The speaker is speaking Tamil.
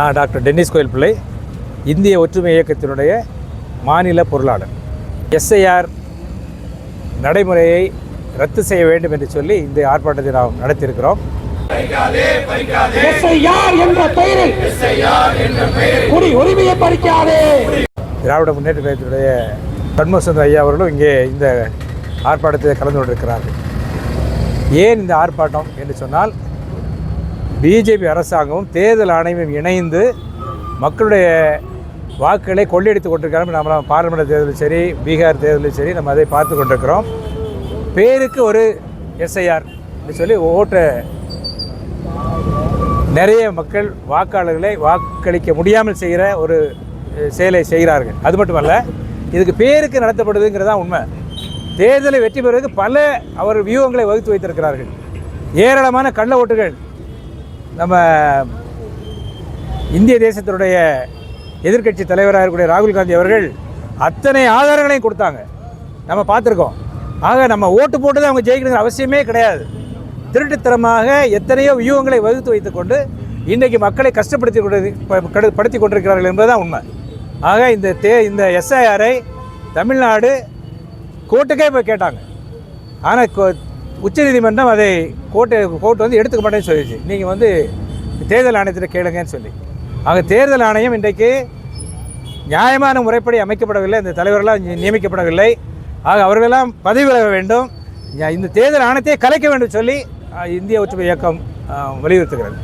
நான் டாக்டர் டென்னிஸ் கோயில் பிள்ளை இந்திய ஒற்றுமை இயக்கத்தினுடைய மாநில பொருளாளர். எஸ்ஐஆர் நடைமுறையை ரத்து செய்ய வேண்டும் என்று சொல்லி இந்த ஆர்ப்பாட்டத்தை நாம் நடத்தியிருக்கிறோம். எஸ்ஐஆர் என்ற பெயரில் குடி உரிமையை பறிக்காதே. திராவிட முன்னேற்ற கழகத்தினுடைய சண்முகசுந்தர் ஐயா அவர்களும் இங்கே இந்த ஆர்ப்பாட்டத்தில் கலந்து கொண்டிருக்கிறார்கள். ஏன் இந்த ஆர்ப்பாட்டம் என்று சொன்னால் பிஜேபி அரசாங்கமும் தேர்தல் ஆணையமும் இணைந்து மக்களுடைய வாக்குகளை கொள்ளையடித்து கொண்டிருக்கிறாங்க. நம்ம பாராளுமன்ற தேர்தலும் சரி பீகார் தேர்தலும் சரி நம்ம அதை பார்த்து கொண்டிருக்கிறோம். பேருக்கு ஒரு எஸ்ஐஆர் சொல்லி ஓட்டை நிறைய மக்கள் வாக்காளர்களை வாக்களிக்க முடியாமல் செய்கிற ஒரு செயலை செய்கிறார்கள். அது மட்டுமல்ல இதுக்கு பேருக்கு நடத்தப்படுதுங்கிறது தான் உண்மை. தேர்தலை வெற்றி பெறுவதற்கு பல அவர் வியூகங்களை வகுத்து வைத்திருக்கிறார்கள். ஏராளமான கள்ள ஓட்டுகள் நம்ம இந்திய தேசத்தினுடைய எதிர்க்கட்சி தலைவராக இருக்கக்கூடிய ராகுல் காந்தி அவர்கள் அத்தனை ஆதாரங்களையும் கொடுத்தாங்க. நம்ம பார்த்துருக்கோம். ஆக நம்ம ஓட்டு போட்டு தான் அவங்க ஜெயிக்கணுங்கிற அவசியமே கிடையாது. திருட்டுத்தனமாக எத்தனையோ வியூகங்களை வகுத்து வைத்துக்கொண்டு இன்றைக்கு மக்களை கஷ்டப்படுத்தி கொண்டு படுத்தி கொண்டிருக்கிறார்கள் என்பதுதான் உண்மை. ஆக இந்த தே இந்த எஸ்ஐஆரை தமிழ்நாடு கோர்ட்டுக்கே போய் கேட்டாங்க. ஆனால் உச்சநீதிமன்றம் அதை கோர்ட்டு கோர்ட் வந்து எடுத்துக்க மாட்டேன்னு சொல்லிடுச்சு நீங்கள் வந்து தேர்தல் ஆணையத்தில் கேளுங்கன்னு சொல்லி. ஆக தேர்தல் ஆணையம் இன்றைக்கு நியாயமான முறைப்படி அமைக்கப்படவில்லை. இந்த தலைவர்களாக நியமிக்கப்படவில்லை. ஆக அவர்களெல்லாம் பதவி விலக வேண்டும். இந்த தேர்தல் ஆணையத்தை கலைக்க வேண்டும் சொல்லி இந்திய ஒற்றுமை இயக்கம் வலியுறுத்துகிறது.